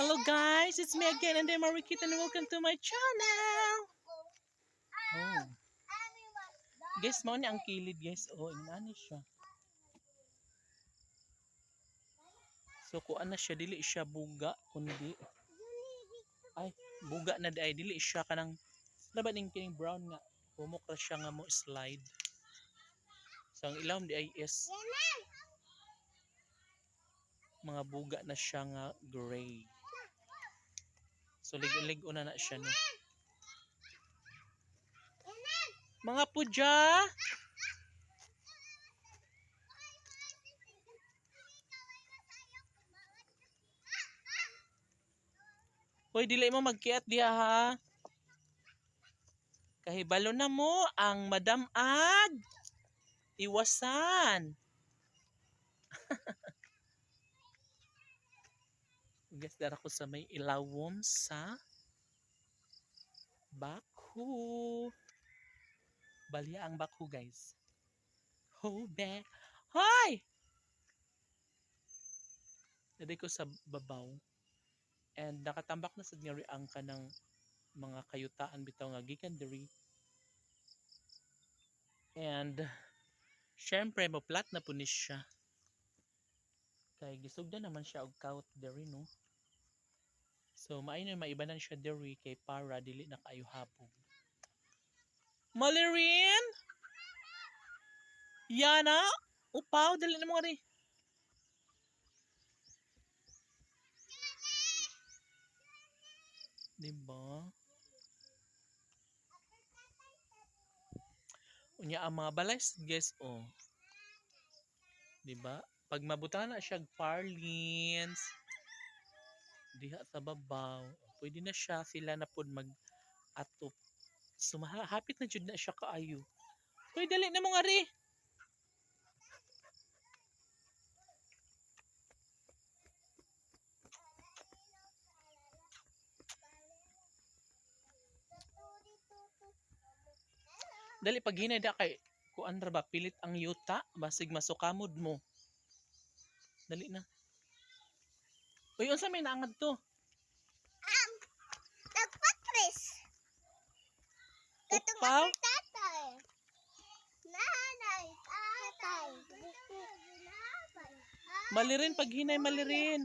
Hello guys, it's me again and I'm Marikit and welcome to my channel. Oh. Guys, mo ang kilid guys. Oh, inani siya. So kuan na siya dili siya buga kundi ay buga na di ay dili siya kanang dapat ning kining brown nga humok ra siya nga mo slide. So ang ilawom di ay is mga buga na siya nga gray. So lig-lig una na siya no. Mga pudya! Hoy, dili mo magkiat diha ha. Kahibalo na mo ang Madam Ag. Iwasan. Guys, dara ko sa may ilawom sa Baku. Balya ang Baku, guys. Ho, be. Hoy! Dali ko sa babaw. And nakatambak na sa nyari ang kanang mga kayutaan bitaw nga gikan diri. And syempre mo plat na po ni siya. Kay gisugda naman siya og kaut diri no. So maayo na maibanan siya diri kay para dili na kayo hapog. Malirin! Yana! Upaw, dali na mo nga. Diba? Unya ang mga balay guys oh. Diba? Pag mabutan na siya parlins diha sa babaw, pwede na siya sila na pod mag atop. Sumahapit na jud na siya kaayo. Hoy dali na mo nga. Dali pag hinay da kay kuan ba pilit ang yuta basig masukamod mo. Dali na. Uy, unsa may naangad to? Nagpatris. Katong Upaw? tatay. Nanay, tatay. Malirin pag hinay malirin.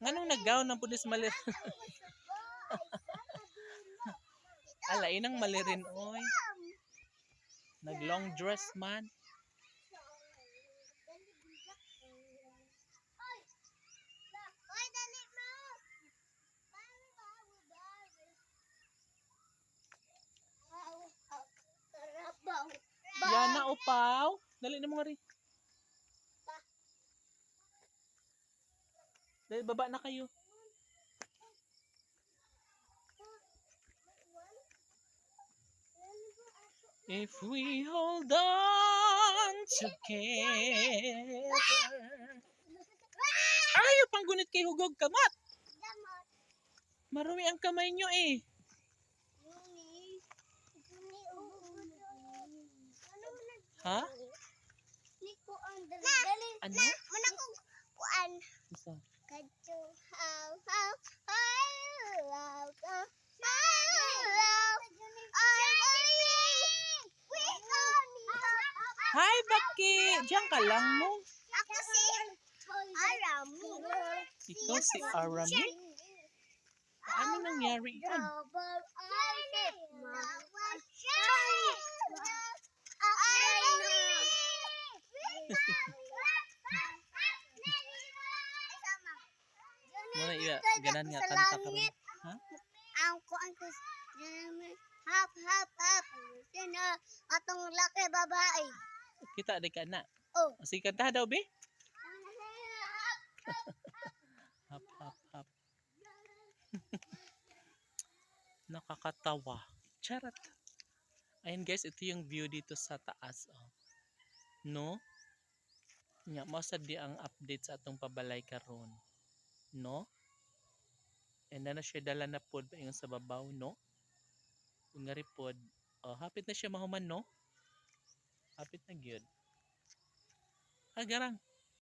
Nganong naggaw ng pulis malirin? Alain ang malirin oy. Nag long dress man. Oy, dali mo. Karabaw. Yana upaw. Dali na mo nga rin. Dali baba na kayo. If we hold on together. Ayaw pang gunit kay hugog kamat. Marumi ang kamay nyo eh. Yumi. Yumi, uugod. Ano mo na? Ha? Ni kuan dali. Ano? Na, muna ko kuan. Isa. Kadto how how how how Hi, Baki! Diyan ka lang mo. Ako si Arami. Ikaw si Arami? Ano nangyari yan? Muna iya, ganan nga kanta ka rin. Ha? Ang kuan ko hap hap hap. Sino atong laki babae. Kita di ka na. Oh. Sige, kanta daw, be? Hap, hap, hap. Nakakatawa. Charot. Ayan guys, ito yung view dito sa taas. Oh. No? Nya, masad di ang update sa atong pabalay karon. No? And na siya dala na pod yung sa babaw, no? Kung nga pod, oh, hapit na siya mahuman, no? Hapit na gyud. Ah, garang.